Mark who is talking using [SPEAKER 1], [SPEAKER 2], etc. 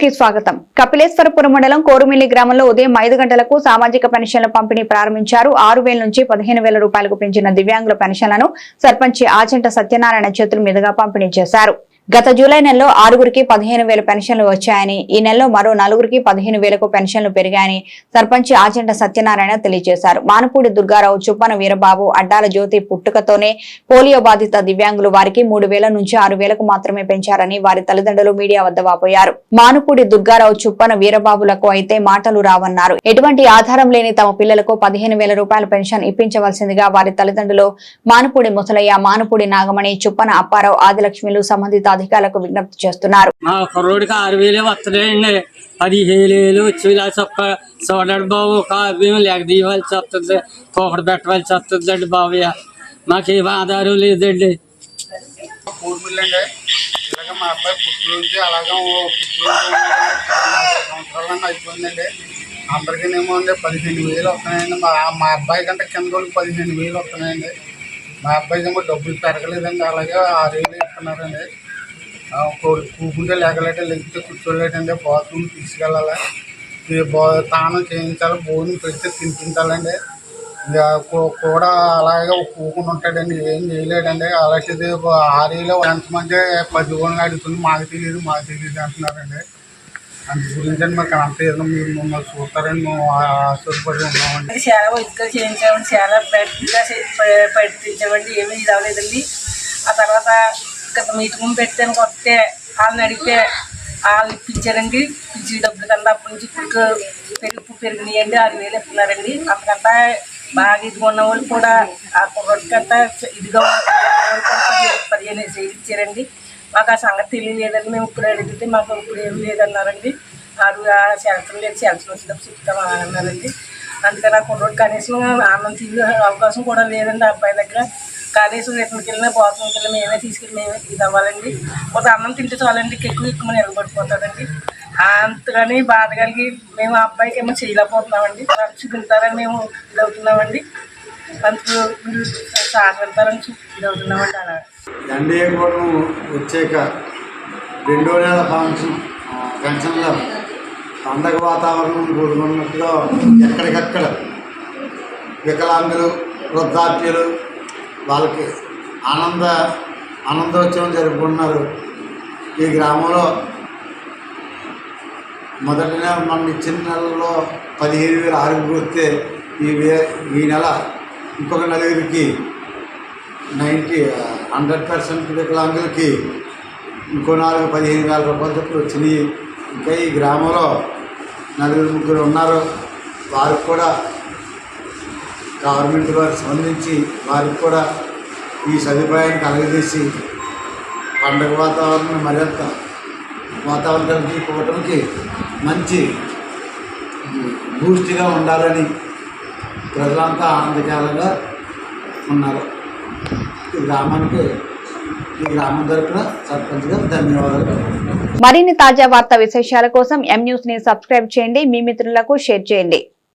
[SPEAKER 1] కి స్వాగతం. కపిలేశ్వరపురం మండలం కోరుమిల్లి గ్రామంలో ఉదయం ఐదు గంటలకు సామాజిక పెన్షన్ల పంపిణీ ప్రారంభించారు. ఆరు వేల నుంచి పదిహేను వేల రూపాయలకు పెంచిన దివ్యాంగుల పెన్షన్లను సర్పంచి ఆచంట సత్యనారాయణ చేతుల మీదుగా పంపిణీ చేశారు. గత జూలై నెలలో ఆరుగురికి పదిహేను వేల పెన్షన్లు వచ్చాయని ఈ నెలలో మరో నలుగురికి పదిహేను వేలకు పెన్షన్లు పెరిగాయని సర్పంచ్ ఆచంట సత్యనారాయణ తెలియజేశారు. మానపూడి దుర్గారావు చుప్పన వీరబాబు అడ్డాల జ్యోతి పుట్టుకతోనే పోలియో బాధిత దివ్యాంగులు వారికి మూడు వేల నుంచి ఆరు వేలకు మాత్రమే పెంచారని వారి తల్లిదండ్రులు మీడియా వద్ద వాపోయారు. మానుపూడి దుర్గారావు చుప్పన వీరబాబులకు అయితే మాటలు రావన్నారు. ఎటువంటి ఆధారం లేని తమ పిల్లలకు పదిహేను వేల రూపాయల పెన్షన్ ఇప్పించవలసిందిగా వారి తల్లిదండ్రులు మానుపూడి ముసలయ్య మానుపూడి నాగమణి చుప్పన అప్పారావు ఆదిలక్ష్మిలు సంబంధిత అధికారులకు విజ్ఞప్తి చేస్తున్నారు.
[SPEAKER 2] మా కుర్రోడికి ఆరు వేలే వస్తున్నాయండి. పదిహేను వేలు వచ్చి ఇలా చొక్క చూడండి బాబు మేము లెక్క తీయవలసి వస్తుంది కోపడ పెట్టవలసి వస్తుందండి బాబయ్య మాకేం ఆధారం లేదండి.
[SPEAKER 3] ఇలాగ మా అబ్బాయి పుట్టు నుంచి అలాగే సంవత్సరాలన్నీ అయిపోయిందండి. అందరికీనేమో అండి పదిహేను వేలు వస్తున్నాయండి. మా మా అబ్బాయి కంటే కింద వాళ్ళకి పదిహేను వేలు వస్తున్నాయండి. మా అబ్బాయికి ఏమో డబ్బులు పెరగలేదండి. అలాగే ఆరు వేలు ఇస్తున్నారండి. కూకుంటే లేకలేట లేకపోతే కూర్చోలేటండి బాత్రూమ్ తీసుకెళ్ళాలి. ఈ తానం చేయించాలి భోజనం పెడితే తినిపించాలండి. ఇక కూడా అలాగే కూకుని ఉంటాడండి ఏం చేయలేడండి. అలాంటిది ఆరేలో ఎంతమంది పది రోజులు అడుగుతుంది మాకు తెలియదు మాకు తెలియదు అంటున్నారండి. అందు గురించి అండి మాకు అంత ఏదో మీరు మమ్మల్ని చూస్తారని మేము ఆశపడి ఉన్నామండి.
[SPEAKER 4] చాలా వైద్యులు చేయించామండి చాలా బెడ్గా పట్టించామండి ఏమీ ఇది అవ్వలేదండి. ఆ తర్వాత గత మీటింగ్ పెట్టాను వస్తే వాళ్ళని అడిగితే వాళ్ళు ఇప్పించారండి. పిచ్చి డబ్బులు కన్నా అప్పటి నుంచి ఇప్పుడు పెరుగు పెరిగినాయండి. ఆరు వేలు ఇస్తున్నారండి. అంతకంతా బాగా ఇదిగా ఉన్న వాళ్ళు కూడా ఆ కుర్రకంతా ఇదిగా పదిహేను- పదిహేను వేలు ఇచ్చారండి. మాకు ఆ సంగతి తెలియలేదండి. మేము ఇప్పుడు అడిగితే మాకు ఇప్పుడు ఏం లేదన్నారండి. ఆరు సెలక్షన్ లేదు. సెలక్షన్ వచ్చినప్పుడు చెప్తాం అన్నారండి. అందుకని ఆ కుర్రోడు కనీసం ఆనందం తినే అవకాశం కూడా లేదండి ఆ అబ్బాయి దగ్గర. కనీసం ఎక్కడికి వెళ్ళినా బాత్రూమ్కి వెళ్ళినా మేమే తీసుకెళ్ళి మేమే ఇది అవ్వాలండి ఒక అన్నం తింటే చాలండి ఎక్కువ ఎక్కువ నిలబడిపోతాడండి అంతగానే బాధ కలిగి మేము ఆ అబ్బాయికి ఏమో చేయలేకపోతున్నామండి. చూపించారని మేము ఇది అవుతున్నామండి అందుకు మీరు అవుతున్నామండి అలా.
[SPEAKER 3] ఎన్డీఏ కూటమి వచ్చాక రెండో నెల ఫంక్షన్ ఫంక్షన్లో పండగ వాతావరణం కూడుకున్నట్టుగా ఎక్కడికక్కడ వికలాంగులు వృద్ధాప్యులు వాళ్ళకి ఆనంద ఆనందోత్సవం జరుపుకుంటున్నారు. ఈ గ్రామంలో మొదటి నెల మన ఇచ్చిన నెలలో పదిహేను వేల ఆరుగురు వస్తే ఈ వే ఈ నెల ఇంకొక నలుగురికి నైంటీ హండ్రెడ్ పర్సెంట్ వికలాంగులకి ఇంకో నాలుగు పదిహేను వేల రూపాయల చొప్పులు వచ్చినాయి. ఇంకా ఈ గ్రామంలో నలుగురు ముగ్గురు ఉన్నారు. వారికి కూడా గవర్నమెంట్ వారు స్పందించి వారికి కూడా ఈ సదుపాయాన్ని కలగజేసి పండగ వాతావరణం మరింత వాతావరణం కల్పించుకోవడానికి మంచి బూస్ట్గా ఉండాలని ప్రజలంతా ఆనందకరంగా ఉన్నారు. ఈ గ్రామానికి ఈ గ్రామం తరఫున సర్పంచ్గా ధన్యవాదాలు
[SPEAKER 1] మరిన్ని తాజా వార్తా విశేషాల కోసం ఎం న్యూస్ని సబ్స్క్రైబ్ చేయండి. మీ మిత్రులకు షేర్ చేయండి.